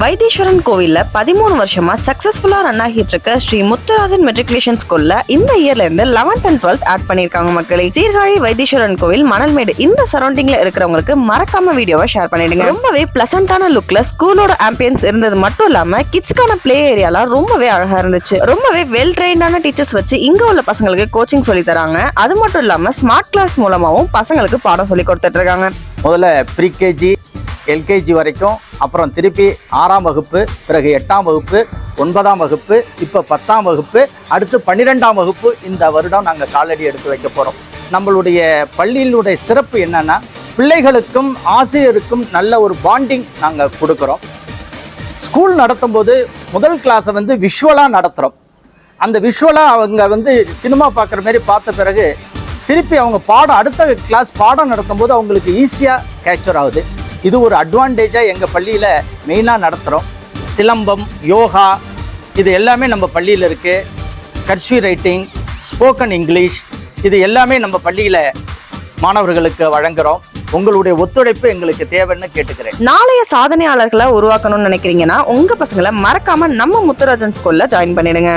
வைத்தீஸ்வரன் கோவில்ல பதிமூணு வருஷமா சக்சஸ்ஃபுல்லா ரன் ஆகிட்டு இருக்க ஸ்ரீ முத்துராஜன் மெட்ரிகுலேஷன் ஸ்கூல்ல இந்த இயர்ல இருந்து லெவன்த் அண்ட் டுவெல்த் ஆட் பண்ணிருக்காங்க மக்களை. சீர்காழி வைத்தீஸ்வரன் கோவில் மணல்மேடு இந்த சரௌண்டிங்ல இருக்கிறவங்களுக்கு மறக்காம வீடியோவை ஷேர் பண்ணிடுங்க. ரொம்பவே பிளசண்டான லுக்ல ஸ்கூலோட ஆம்பியன்ஸ் இருந்தது மட்டும் இல்லாம கிட்ஸ்க்கான பிளே ஏரியாலாம் ரொம்பவே அழகா இருந்துச்சு. ரொம்பவே வெல் ட்ரெயின்டான டீச்சர்ஸ் வச்சு இங்க உள்ள பசங்களுக்கு கோச்சிங் சொல்லி தராங்க. அது மட்டும் இல்லாம ஸ்மார்ட் கிளாஸ் மூலமாவும் பசங்களுக்கு பாடம் சொல்லி கொடுத்துட்டு இருக்காங்க. முதல்ல ப்ரீகேஜி எல்கேஜி வரைக்கும் அப்புறம் திருப்பி ஆறாம் வகுப்பு பிறகு எட்டாம் வகுப்பு ஒன்பதாம் வகுப்பு இப்போ பத்தாம் வகுப்பு அடுத்து பன்னிரெண்டாம் வகுப்பு இந்த வருடம் நாங்கள் காலடி எடுத்து வைக்க போகிறோம் நம்மளுடைய பள்ளியினுடைய சிறப்பு என்னென்னா பிள்ளைகளுக்கும் ஆசிரியருக்கும் நல்ல ஒரு பாண்டிங் நாங்கள் கொடுக்குறோம். ஸ்கூல் நடத்தும்போது முதல் கிளாஸை வந்து விஷுவலாக நடத்துகிறோம் அந்த விஷுவலாக அவங்க வந்து சினிமா பார்க்குற மாதிரி பார்த்த பிறகு திருப்பி அவங்க பாடம் அடுத்த கிளாஸ் பாடம் நடத்தும்போது அவங்களுக்கு ஈஸியாக கேப்சர் ஆகுது. இது ஒரு அட்வான்டேஜாக எங்கள் பள்ளியில் மெயினாக நடத்துகிறோம் சிலம்பம் யோகா இது எல்லாமே நம்ம பள்ளியில் இருக்குது கர்ஸ்வி ரைட்டிங் ஸ்போக்கன் இங்கிலீஷ் இது எல்லாமே நம்ம பள்ளியில் மாணவர்களுக்கு வழங்குகிறோம் உங்களுடைய ஒத்துழைப்பு எங்களுக்கு தேவைன்னு கேட்டுக்கிறேன். நாளைய சாதனையாளர்களை உருவாக்கணும்னு நினைக்கிறீங்கன்னா உங்க பசங்களை மறக்காம நம்ம முத்துராஜன் ஸ்கூல்ல ஜாயின் பண்ணிடுங்க.